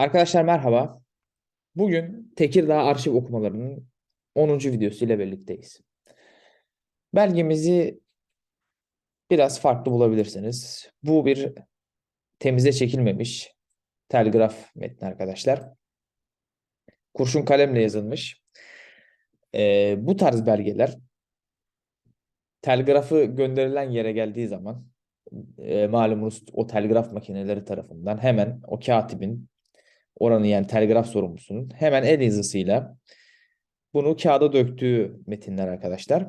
Arkadaşlar merhaba. Bugün Tekirdağ arşiv okumalarının 10. videosu ile birlikteyiz. Belgemizi biraz farklı bulabilirsiniz. Bu bir temize çekilmemiş telgraf metni arkadaşlar. Kurşun kalemle yazılmış. Ee, bu tarz belgeler telgrafı gönderilen yere geldiği zaman e, malumunuz o telgraf makineleri tarafından hemen o katibin oranın yani telgraf sorumlusunun hemen el yazısıyla bunu kağıda döktüğü metinler arkadaşlar.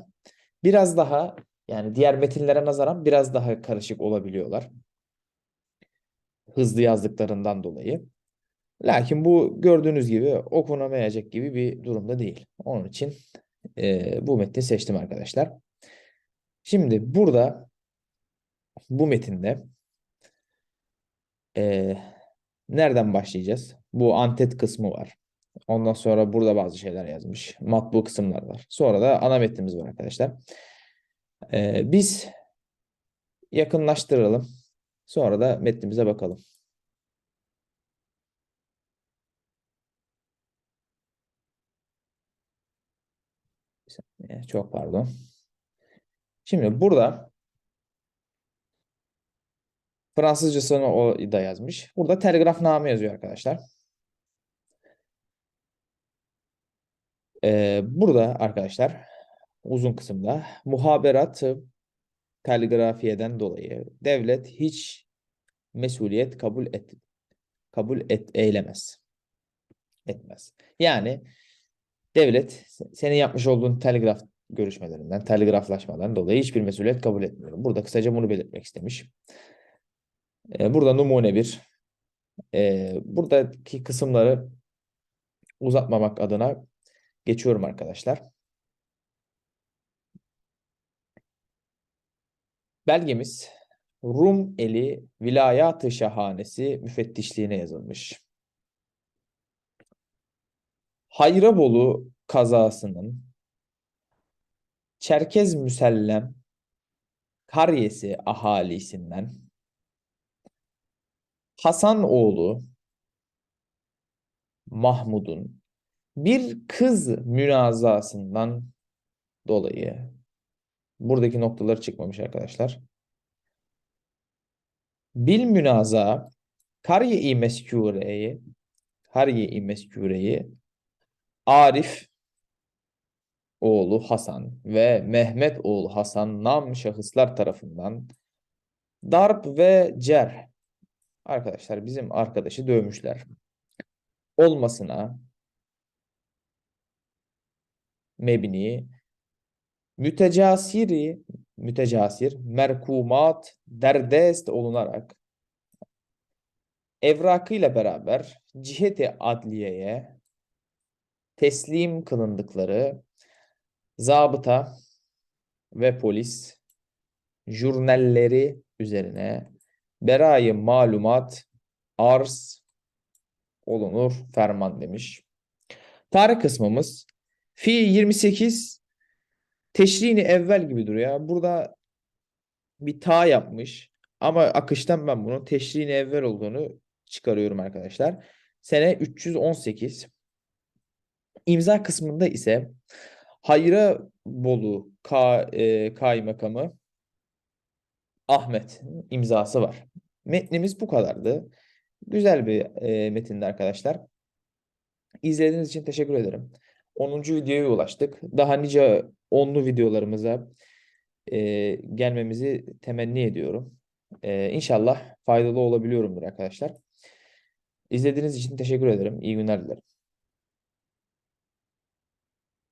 Biraz daha yani diğer metinlere nazaran biraz daha karışık olabiliyorlar. Hızlı yazdıklarından dolayı. Lakin bu gördüğünüz gibi okunamayacak gibi bir durumda değil. Onun için e, bu metni seçtim arkadaşlar. Şimdi burada bu metinde e, nereden başlayacağız? Bu antet kısmı var. Ondan sonra burada bazı şeyler yazmış. Matbu kısımlar var. Sonra da ana metnimiz var arkadaşlar. Ee, biz yakınlaştıralım. Sonra da metnimize bakalım. Çok pardon. Şimdi burada Fransızcasını o da yazmış. Burada telgrafname yazıyor arkadaşlar. Ee, burada arkadaşlar uzun kısımda muhaberat telgrafiyeden dolayı devlet hiç mesuliyet kabul et kabul et eylemez. Etmez. Yani devlet senin yapmış olduğun telgraf görüşmelerinden, telgraflaşmadan dolayı hiçbir mesuliyet kabul etmiyor. Burada kısaca bunu belirtmek istemiş. Ee, burada numune bir. Ee, buradaki kısımları uzatmamak adına geçiyorum arkadaşlar. Belgemiz Rum eli Vilayat-ı Şahanesi müfettişliğine yazılmış. Hayrabolu kazasının Çerkez Müsellem Karyesi ahalisinden Hasan oğlu Mahmud'un bir kız münazasından dolayı buradaki noktaları çıkmamış arkadaşlar. Bil münaza kariye-i meskûreyi kariye-i meskûreyi Arif oğlu Hasan ve Mehmet oğlu Hasan nam şahıslar tarafından darp ve cer arkadaşlar bizim arkadaşı dövmüşler. Olmasına mebni mütecasiri mütecasir merkumat derdest olunarak evrakıyla beraber ciheti adliyeye teslim kılındıkları zabıta ve polis jurnalleri üzerine berayı malumat arz olunur ferman demiş. Tarih kısmımız fi 28 teşrini evvel gibi duruyor. Burada bir ta yapmış. Ama akıştan ben bunun teşrini evvel olduğunu çıkarıyorum arkadaşlar. Sene 318. İmza kısmında ise Hayrabolu Ka e, Kaymakamı Ahmet imzası var. Metnimiz bu kadardı. Güzel bir e, metindi arkadaşlar. İzlediğiniz için teşekkür ederim. 10. videoya ulaştık. Daha nice onlu videolarımıza e, gelmemizi temenni ediyorum. E, inşallah faydalı olabiliyorumdur arkadaşlar. İzlediğiniz için teşekkür ederim. İyi günler dilerim.